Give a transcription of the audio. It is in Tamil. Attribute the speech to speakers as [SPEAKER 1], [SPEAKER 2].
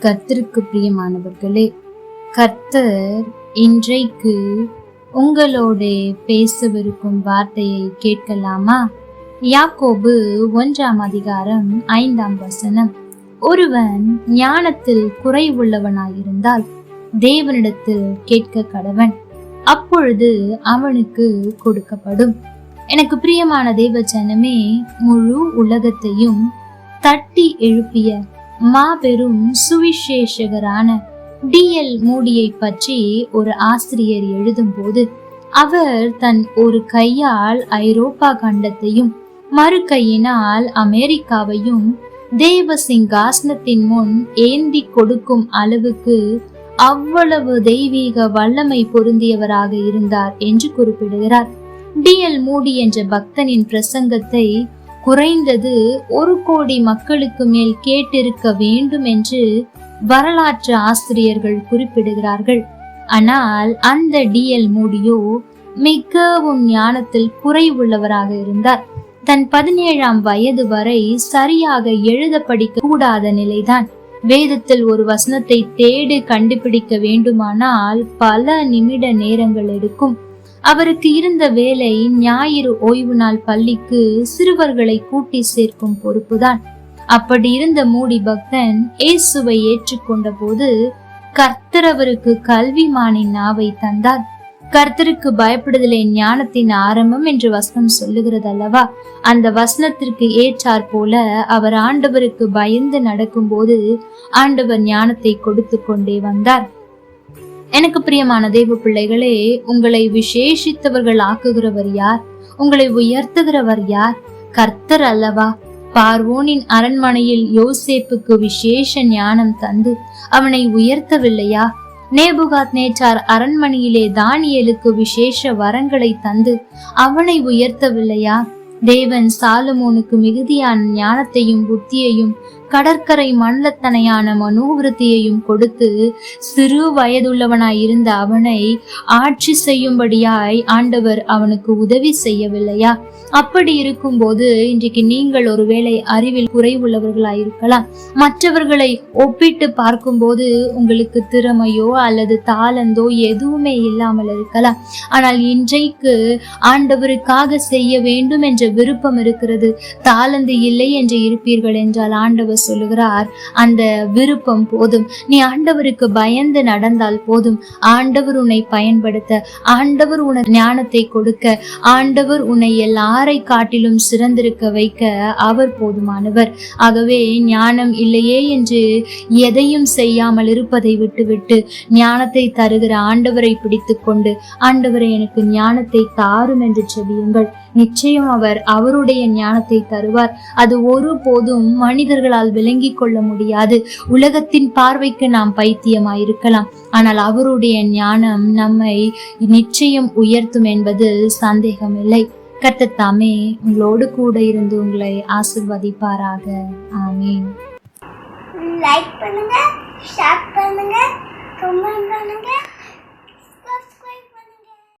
[SPEAKER 1] கர்த்தருக்கு பிரியமானவர்களே கர்த்தர் இன்றைக்கு உங்களோட பேசவிருக்கும் வார்த்தையை கேட்கலாமா? யாக்கோபு ஒன்றாம் அதிகாரம் ஐந்தாம் வசனம். ஒருவன் ஞானத்தில் குறைவுள்ளவனாயிருந்தால் தேவனிடத்தில் கேட்க கடவன். அப்பொழுது அவனுக்கு கொடுக்கப்படும். எனக்கு பிரியமான தேவ ஜனமே முழு உலகத்தையும் தட்டி எழுப்பிய மாபெரும் சுவிசேஷகரான டிஎல் மூடியை பற்றி ஒரு ஆசிரியர் எழுதும்போது அவர் தன் ஒரு கையால் ஐரோப்பா கண்டத்தையும் மறு கையினால் அமெரிக்காவையும் தேவ சிங்காசனத்தின் முன் ஏந்தி கொடுக்கும் அளவுக்கு அவ்வளவு தெய்வீக வல்லமை பொருந்தியவராக இருந்தார் என்று குறிப்பிடுகிறார். டிஎல் மூடி என்ற பக்தனின் பிரசங்கத்தை குறைந்தது ஒரு கோடி மக்களுக்கு மேல் கேட்டிருக்க வேண்டும் என்று வரலாற்று ஆசிரியர்கள் குறிப்பிடுகிறார்கள். ஆனால் அந்த டிஎல் மூடியோ மிகவும் ஞானத்தில் குறைவுள்ளவராக இருந்தார். தன் பதினேழாம் வயது வரை சரியாக எழுத படிக்க கூடாத நிலைதான். வேதத்தில் ஒரு வசனத்தை தேடி கண்டுபிடிக்க வேண்டுமானால் பல நிமிட நேரங்கள் எடுக்கும். அவருக்கு இருந்த வேலை ஞாயிறு ஓய்வு நாள் பள்ளிக்கு சிறுவர்களை கூட்டி சேர்க்கும் பொறுப்புதான். அப்படி இருந்த மூடி பக்தன் இயேசுவை ஏற்றுக்கொண்ட போது கர்த்தர் அவருக்கு கல்விமானின் நாவை தந்தார். கர்த்தருக்கு பயப்படுதலே ஞானத்தின் ஆரம்பம் என்று வசனம் சொல்லுகிறது அல்லவா அந்த வசனத்திற்கு ஏற்றார் போல அவர் ஆண்டவருக்கு பயந்து நடக்கும்போது ஆண்டவர் ஞானத்தை கொடுத்து கொண்டே வந்தார். எனக்கு பிரியமான தெய்வ பிள்ளைகளே உங்களை விசேஷித்தவர்கள் ஆக்குகிறவர் யார்? உங்களை உயர்த்துகிறவர் யார்? கர்த்தர் அல்லவா? பார்வோனின் அரண்மனையில் யோசேப்புக்கு விசேஷ ஞானம் தந்து அவனை உயர்த்தவில்லையா? நேபுகாத் நேச்சார் அரண்மனையிலே தானியலுக்கு விசேஷ வரங்களை தந்து அவனை உயர்த்தவில்லையா? தேவன் சாலமோனுக்கு மிகுதியான ஞானத்தையும் புத்தியையும் கடற்கரை மண்டலத்தனையான மனோவிருத்தியையும் கொடுத்து சிறு வயதுள்ளவனாய் இருந்த அவனை ஆட்சி செய்யும்படியாய் ஆண்டவர் அவனுக்கு உதவி செய்யவில்லையா? அப்படி இருக்கும்போது இன்றைக்கு நீங்கள் ஒருவேளை அறிவில் குறைவுள்ளவர்களாய் இருக்கலாம் மற்றவர்களை ஒப்பிட்டு பார்க்கும்போது உங்களுக்கு திறமையோ அல்லது தாளந்தோ எதுவுமே இல்லாமல் இருக்கலாம். ஆனால் இன்றைக்கு ஆண்டவருக்காக செய்ய வேண்டும் என்ற விருப்பம் இருக்கிறது. தாளந்து இல்லை என்று இருப்பீர்கள் என்றால் ஆண்டவர் சொல்லுகிறார் அந்த விருப்பம் போதும். நீ ஆண்டவருக்கு பயந்து நடந்தால் போதும். ஆண்டவர் உன்னை பயன்படுத்த ஆண்டவர் உன ஞானத்தை கொடுக்க ஆண்டவர் உன்னை எல்லாரை காட்டிலும் சிறந்திருக்க வைக்க அவர் போதுமானவர். ஆகவே ஞானம் இல்லையே என்று எதையும் செய்யாமல் இருப்பதை விட்டுவிட்டு ஞானத்தை தருகிற ஆண்டவரை பிடித்து கொண்டு ஆண்டவரை எனக்கு ஞானத்தை தாரும் என்று செவியுங்கள் நிச்சயம் அவர் அவருடைய ஞானத்தை தருவார். அது ஒருபோதும் மனிதர்களால் விளங்கிக் கொள்ள முடியாது. உலகத்தின் பார்வைக்கு நாம் பைத்தியமாயிருக்கலாம். ஆனால் அவருடைய ஞானம் நம்மை நிச்சயம் உயர்த்தும் என்பதில் சந்தேகமில்லை. கர்த்தத்தாமே உங்களோடு கூட இருந்து உங்களை ஆசிர்வதிப்பாராக. ஆமீன்.
[SPEAKER 2] லைக் பண்ணுங்க ஷேர் பண்ணுங்க கமெண்ட் பண்ணுங்க.